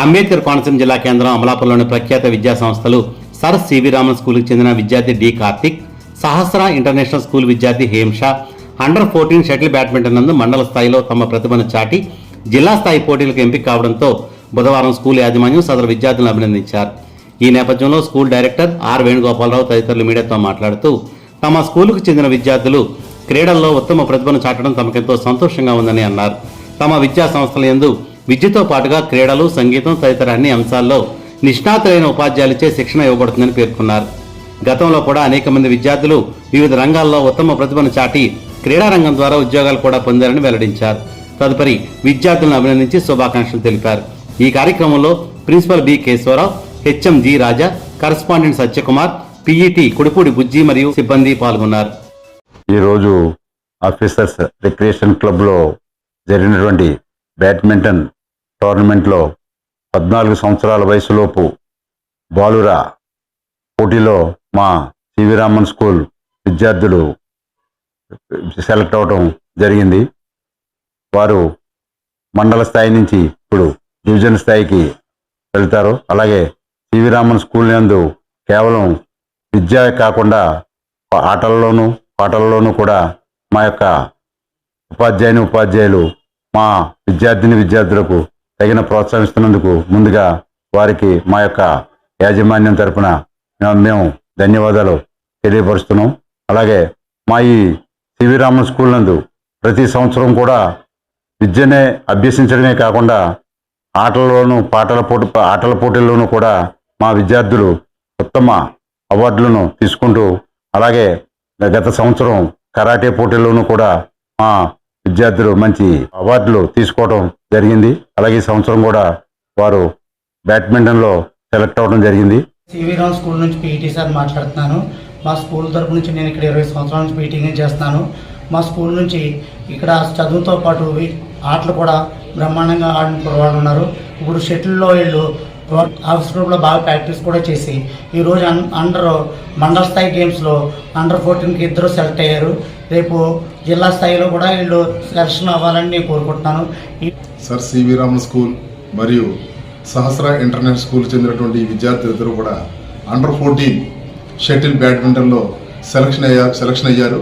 అంబేద్కర్ కోనసీమ జిల్లా కేంద్రం అమలాపురంలోని ప్రఖ్యాత విద్యా సంస్థలు సర్ సివి రామన్ స్కూల్కి చెందిన విద్యార్థి D Karthik Sahasra international school విద్యార్థి Hemsha under fourteen shuttle badminton నందు మండల స్థాయిలో తమ ప్రతిభను చాటి జిల్లా స్థాయి పోటీలకు ఎంపిక కావడంతో బుధవారం స్కూల్ యాజమాన్యం సదరు విద్యార్థులను అభినందించారు. ఈ నేపథ్యంలో స్కూల్ డైరెక్టర్ ఆర్ వేణుగోపాలరావు తదితరులు మీడియాతో మాట్లాడుతూ తమ స్కూలుకు చెందిన విద్యార్థులు క్రీడల్లో ఉత్తమ ప్రతిభను చాటడం తమకెంతో సంతోషంగా ఉందని అన్నారు. తమ విద్యా సంస్థల యందు విద్యతో పాటుగా క్రీడలు సంగీతం తదితర అన్ని అంశాల్లో నిష్ణాతులైన ఉపాధ్యాయులచే శిక్షణ ఇవ్వబడుతుందని పేర్కొన్నారు. గతంలో కూడా అనేక మంది విద్యార్థులు వివిధ రంగాల్లో ఉత్తమ ప్రతిభను చాటి క్రీడా రంగం ద్వారా ఉద్యోగాలు కూడా పొందారని వెల్లడించారు. తదుపరి విద్యార్థులను అభినందించి శుభాకాంక్షలు తెలిపారు. ఈ కార్యక్రమంలో principal B Keshava Rao HM G Raja correspondent Satyakumar PET Kudipudi Bujji మరియు సిబ్బంది పాల్గొన్నారు. ఈరోజు ఆఫీసర్స్ రిక్రియేషన్ క్లబ్లో జరిగినటువంటి బ్యాడ్మింటన్ టోర్నమెంట్లో పద్నాలుగు సంవత్సరాల వయసులోపు బాలుర పోటీలో మా సివి రామన్ స్కూల్ విద్యార్థులు సెలెక్ట్ అవడం జరిగింది. వారు మండల స్థాయి నుంచి ఇప్పుడు డివిజన్ స్థాయికి వెళ్తారు. అలాగే సివి రామన్ స్కూల్ నందు కేవలం విద్య కాకుండా ఆటల్లోనూ పాటల్లోనూ కూడా మా యొక్క ఉపాధ్యాయుని ఉపాధ్యాయులు మా విద్యార్థిని విద్యార్థులకు తగిన ప్రోత్సహిస్తున్నందుకు ముందుగా వారికి మా యొక్క యాజమాన్యం తరపున మేము ధన్యవాదాలు తెలియపరుస్తున్నాం. అలాగే మా ఈ సివి రామన్ స్కూల్ నందు ప్రతి సంవత్సరం కూడా విద్యనే అభ్యసించడమే కాకుండా ఆటల్లోనూ పాటల పోటీ ఆటల పోటీల్లోనూ కూడా మా విద్యార్థులు ఉత్తమ అవార్డులను తీసుకుంటూ అలాగే గత సంవత్సరం కరాటే పోటీల్లోనూ కూడా మా విద్యార్థులు మంచి అవార్డులు తీసుకోవడం జరిగింది. అలాగే సంవత్సరం కూడా వారు బ్యాడ్మింటన్లో సెలెక్ట్ అవ్వడం జరిగింది. సివిరామ్ స్కూల్ నుంచి పీఈటీ సార్ మాట్లాడుతున్నాను. మా స్కూల్ తరపు నుంచి నేను ఇక్కడ ఇరవై సంవత్సరాల నుంచి పీటీంగ్ చేస్తాను మా స్కూల్ నుంచి ఇక్కడ చదువుతో పాటు ఆటలు కూడా బ్రహ్మాండంగా ఆడిన కుర్రవాళ్ళు ఉన్నారు. ఇప్పుడు షటిల్లో వీళ్ళు ఆఫీస్ గ్రూప్లో బాగా ప్రాక్టీస్ కూడా చేసి ఈరోజు అన్ అండర్ మండల స్థాయి గేమ్స్లో అండర్ ఫోర్టీన్కి ఇద్దరు సెలెక్ట్ అయ్యారు. రేపు జిల్లా స్థాయిలో కూడా వీళ్ళు సెలక్షన్ అవ్వాలని నేను కోరుకుంటున్నాను. సార్ సివి రామన్ స్కూల్ మరియు సహస్ర ఇంటర్నేషనల్ స్కూల్ చెందినటువంటి విద్యార్థులందరూ కూడా అండర్ ఫోర్టీన్ షటిల్ బ్యాడ్మింటన్లో సెలక్షన్ అయ్యారు సెలక్షన్ అయ్యారు.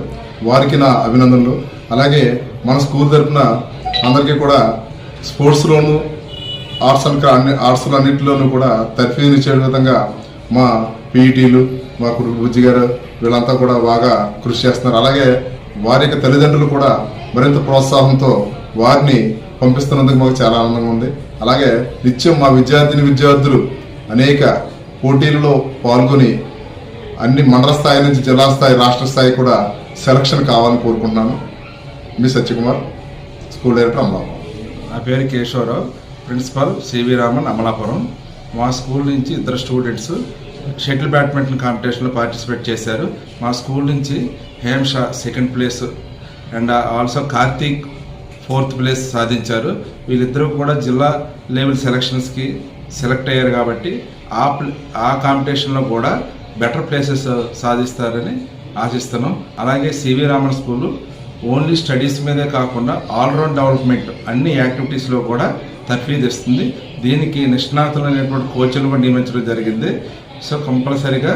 వారికి నా అభినందనలు. అలాగే మన స్కూల్ తరపున అందరికీ కూడా స్పోర్ట్స్లోను ఆర్ట్స్ అండ్ అన్ని ఆర్ట్స్లో అన్నింటిలోనూ కూడా తర్ఫీదునిచ్చే విధంగా మా పీఈటీలు మా కుటుంబ బుజ్జి గారు వీళ్ళంతా కూడా బాగా కృషి చేస్తున్నారు. అలాగే వారి యొక్క తల్లిదండ్రులు కూడా మరింత ప్రోత్సాహంతో వారిని పంపిస్తున్నందుకు మాకు చాలా ఆనందంగా ఉంది. అలాగే నిత్యం మా విద్యార్థిని విద్యార్థులు అనేక పోటీలలో పాల్గొని అన్ని మండల స్థాయి నుంచి జిల్లా స్థాయి రాష్ట్ర స్థాయి కూడా సెలక్షన్ కావాలని కోరుకుంటున్నాను. మీ సత్యకుమార్ స్కూల్ డైరెక్టర్ అమలాపురం నా పేరు Keshavarao. Principal CV Raman Amalapuram. మా స్కూల్ నుంచి ఇద్దరు స్టూడెంట్స్ షటిల్ బ్యాడ్మింటన్ కాంపిటీషన్లో పార్టిసిపేట్ చేశారు. మా స్కూల్ నుంచి Hemsha second place. And also Karthik fourth place సాధించారు. వీళ్ళిద్దరూ కూడా జిల్లా లెవెల్ సెలక్షన్స్కి సెలెక్ట్ అయ్యారు కాబట్టి ఆ ఆ కాంపిటీషన్లో కూడా బెటర్ ప్లేసెస్ సాధిస్తారని ఆశిస్తున్నాం. అలాగే CV Raman school only studies మీదే కాకుండా ఆల్రౌండ్ డెవలప్మెంట్ అన్ని యాక్టివిటీస్లో కూడా తర్ఫీదు ఇస్తుంది దీనికి నిష్ణాతులైనటువంటి కోచ్లు కూడా నియమించడం జరిగింది. సో కంపల్సరీగా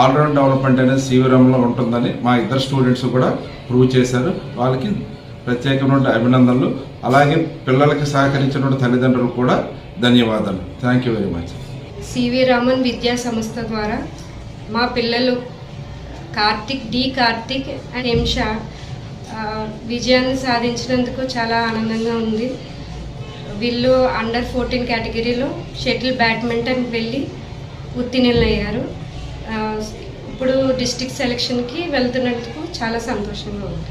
ఆల్రౌండ్ డెవలప్మెంట్ అనేది శివరంలో ఉంటుందని మా ఇద్దరు స్టూడెంట్స్ కూడా ప్రూవ్ చేశారు. వాళ్ళకి ప్రత్యేకమైన అభినందనలు. అలాగే పిల్లలకి సహకరించినటువంటి తల్లిదండ్రులు కూడా ధన్యవాదాలు. Thank you very much CV Raman విద్యా సంస్థ ద్వారా మా పిల్లలు కార్తిక్ డి కార్తిక్ అండ్ ఎంషా విజయాన్ని సాధించినందుకు చాలా ఆనందంగా ఉంది. వీళ్ళు అండర్ ఫోర్టీన్ కేటగిరీలో షటిల్ బ్యాడ్మింటన్ వెళ్ళి ఉత్తీర్ణులయ్యారు. ఇప్పుడు డిస్ట్రిక్ట్ సెలక్షన్కి వెళ్తున్నందుకు చాలా సంతోషంగా ఉంది.